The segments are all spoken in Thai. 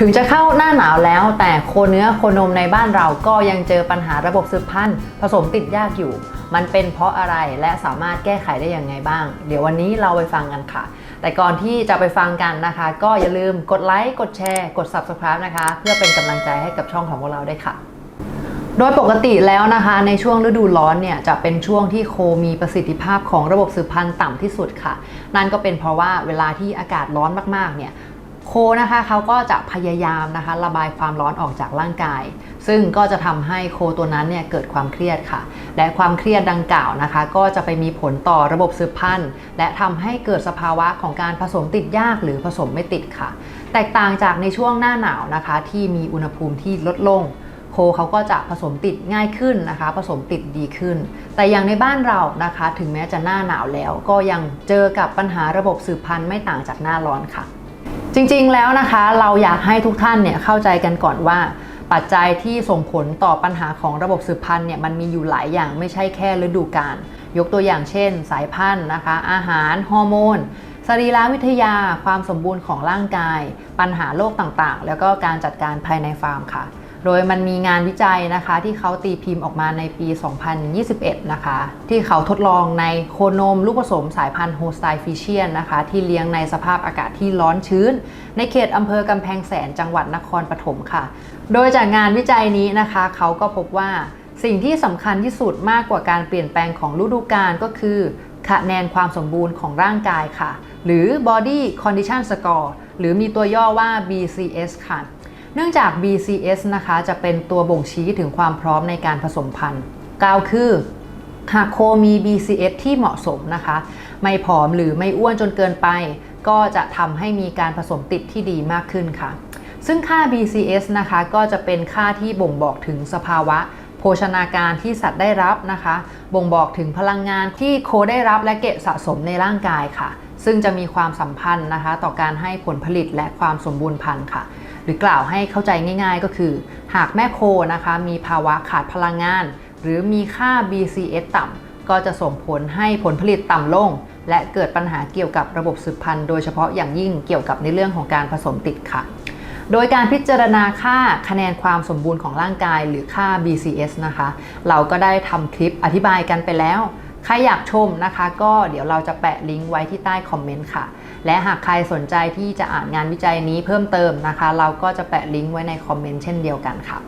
ถึงจะเข้าหน้าหนาวแล้ว แต่โคเนื้อโคนมในบ้านเราก็ยังเจอปัญหาระบบสืบพันธุ์ผสมติดยากอยู่ มันเป็นเพราะอะไรและสามารถแก้ไขได้อย่างไงบ้าง เดี๋ยววันนี้เราไปฟังกันค่ะ แต่ก่อนที่จะไปฟังกันนะคะ ก็อย่าลืมกดไลค์กดแชร์ กด subscribe นะคะ เพื่อเป็นกำลังใจให้กับช่องของพวกเราด้วยค่ะโดยปกติแล้วนะคะในช่วงฤดูร้อนเนี่ยจะเป็นช่วงที่โคมีประสิทธิภาพของระบบสืบพันธุ์ต่ำที่สุดค่ะ นั่นก็เป็นเพราะว่าเวลาที่อากาศร้อนมากๆเนี่ย โคนะคะเขาก็จะพยายามนะคะระบายความร้อนออกจากร่างกาย ซึ่งก็จะทำให้โคตัวนั้นเนี่ยเกิดความเครียดค่ะ และความเครียดดังกล่าวนะคะ ก็จะไปมีผลต่อระบบสืบพันธุ์และทำให้เกิดสภาวะของการผสมติดยากหรือผสมไม่ติดค่ะ แตกต่างจากในช่วงหน้าหนาวนะคะ ที่มีอุณหภูมิที่ลดลงโคเขาก็จะผสมติดง่ายขึ้นนะคะ ผสมติดดีขึ้น แต่อย่างในบ้านเรานะคะ ถึงแม้จะหน้าหนาวแล้ว ก็ยังเจอกับปัญหาระบบสืบพันธุ์ไม่ต่างจากหน้าร้อนค่ะ จริงๆแล้วนะคะ เราอยากให้ทุกท่านเนี่ยเข้าใจกันก่อนว่าปัจจัยที่ส่งผลต่อปัญหาของระบบสืบพันธุ์เนี่ยมันมีอยู่หลายอย่างไม่ใช่แค่ฤดูกาลยกตัวอย่างเช่น สายพันธุ์นะคะ อาหารฮอร์โมนสรีรวิทยา ความสมบูรณ์ของร่างกาย ปัญหาโรคต่างๆ แล้วก็การจัดการภายในฟาร์มค่ะ โดยมันมีงานวิจัยนะคะ ที่เขาตีพิมพ์ออกมาในปี 2021 นะคะ ที่เขาทดลองในโคนมลูกผสมสายพันธุ์โฮสไตฟิเชียนนะคะ ที่เลี้ยงในสภาพอากาศที่ร้อนชื้น ในเขตอำเภอกำแพงแสนจังหวัดนครปฐมค่ะ โดยจากงานวิจัยนี้นะคะ เขาก็พบว่าสิ่งที่สำคัญที่สุดมากกว่าการเปลี่ยนแปลงของฤดูกาลก็คือคะแนนความสมบูรณ์ของร่างกายค่ะ หรือ body condition score หรือมีตัวย่อว่า BCS ค่ะ เนื่องจาก BCS นะคะจะเป็นตัวบ่งชี้ถึงความพร้อมในการผสมพันธุ์กล่าวคือหากโคมี BCS ที่เหมาะสมนะคะ ไม่ผอมหรือไม่อ้วนจนเกินไป ก็จะทำให้มีการผสมติดที่ดีมากขึ้นค่ะ ซึ่งค่า BCS นะคะก็จะเป็นค่าที่บ่งบอกถึงสภาวะ โภชนาการที่สัตว์ได้รับนะคะ บ่งบอกถึงพลังงานที่โคได้รับและเก็บสะสมในร่างกายค่ะ ซึ่งจะมีความสัมพันธ์นะคะ ต่อการให้ผลผลิตและความสมบูรณ์พันธุ์ค่ะ หรือกล่าวให้เข้าใจง่ายๆ ก็คือ หากแม่โคนะคะมีภาวะขาดพลังงาน หรือมีค่า BCS ต่ำก็จะส่งผลให้ผลผลิตต่ำลง และเกิดปัญหาเกี่ยวกับระบบสืบพันธุ์โดยเฉพาะอย่างยิ่งเกี่ยวกับในเรื่องของการผสมติดค่ะ โดยการพิจารณาค่าคะแนนความสมบูรณ์ของร่างกาย หรือค่า BCS นะคะ เราก็ได้ทำคลิปอธิบายกันไปแล้ว ใครอยากชมนะคะ ก็เดี๋ยวเราจะแปะลิงก์ไว้ที่ใต้คอมเมนต์ค่ะ และหากใครสนใจที่จะอ่านงานวิจัยนี้เพิ่มเติมนะคะ เราก็จะแปะลิงก์ไว้ในคอมเมนต์เช่นเดียวกันค่ะ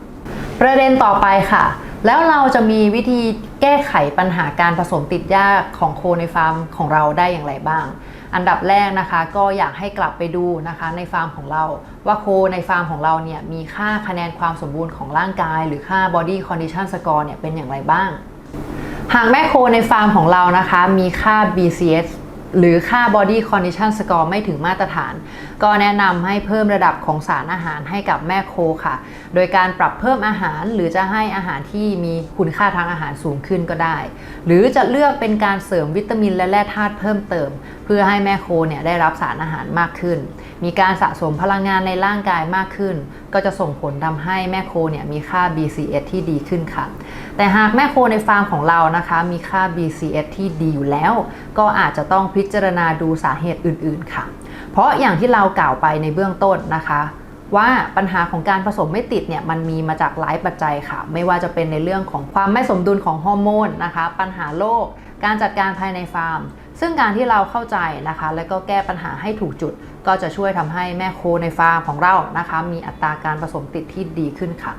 ประเด็นต่อไปค่ะ แล้วเราจะมีวิธีแก้ไขปัญหาการผสมติดยาของโคในฟาร์มของเราได้อย่างไรบ้างอันดับแรกนะคะก็อยากให้กลับไปดูนะคะในฟาร์มของเรา ว่าโคในฟาร์มของเราเนี่ยมีค่าคะแนนความสมบูรณ์ของร่างกาย หรือค่า body condition score เนี่ยเป็นอย่างไรบ้าง หากแม่โคในฟาร์มของเรานะคะ มีค่า BCS หรือค่า body condition score ไม่ถึงมาตรฐาน ก็แนะนำให้เพิ่มระดับของสารอาหารให้กับแม่โคค่ะ โดยการปรับเพิ่มอาหารหรือจะให้อาหารที่มีคุณค่าทางอาหารสูงขึ้นก็ได้ หรือจะเลือกเป็นการเสริมวิตามินและแร่ธาตุเพิ่มเติม เพื่อให้แม่โคเนี่ยได้รับสารอาหารมากขึ้น มีการสะสมพลังงานในร่างกายมากขึ้น ก็จะส่งผลทำให้แม่โคเนี่ยมีค่า BCS ที่ดีขึ้นค่ะ แต่หากแม่โคในฟาร์มของเรานะคะ มีค่า BCS ที่ดีอยู่แล้ว ก็อาจจะต้องพิจารณาดูสาเหตุอื่น ๆ ค่ะ เพราะอย่างที่เรากล่าวไปในเบื้องต้นนะคะว่าปัญหาของการผสมไม่ติดเนี่ยมันมีมาจากหลายปัจจัยค่ะ ไม่ว่าจะเป็นในเรื่องของความไม่สมดุลของฮอร์โมนนะคะ ปัญหาโรคการจัดการภายในฟาร์ม ซึ่งการที่เราเข้าใจนะคะ และก็แก้ปัญหาให้ถูกจุด ก็จะช่วยทำให้แม่โคในฟาร์มของเรานะคะ มีอัตราการผสมติดที่ดีขึ้นค่ะ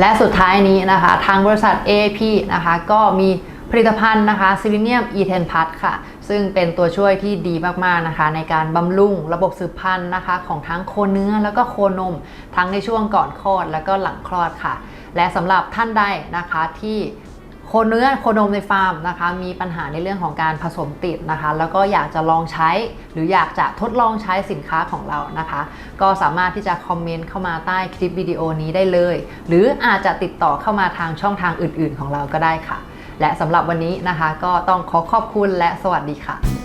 และสุดท้ายนี้นะคะทางบริษัท AP นะคะก็มีผลิตภัณฑ์นะคะซิลิเนียม E10 Plus ค่ะ ซึ่งเป็นตัวช่วยที่ดีมาก ๆ นะคะ ในการบำรุงระบบสืบพันธุ์นะคะ ของทั้งโคเนื้อแล้วก็โคนม ทั้งในช่วงก่อนคลอดแล้วก็หลังคลอดค่ะ และสำหรับท่านใดนะคะที่ โคเนื้อโคนมในฟาร์มนะคะ มีปัญหาในเรื่องของการผสมติดนะคะ แล้วก็อยากจะลองใช้ หรืออยากจะทดลองใช้สินค้าของเรานะคะ ก็สามารถที่จะคอมเมนต์เข้ามาใต้คลิปวิดีโอนี้ได้เลย หรืออาจจะติดต่อเข้ามาทางช่องทางอื่น ๆ ของเราก็ได้ค่ะ และสำหรับวันนี้นะคะ ก็ต้องขอขอบคุณและสวัสดีค่ะ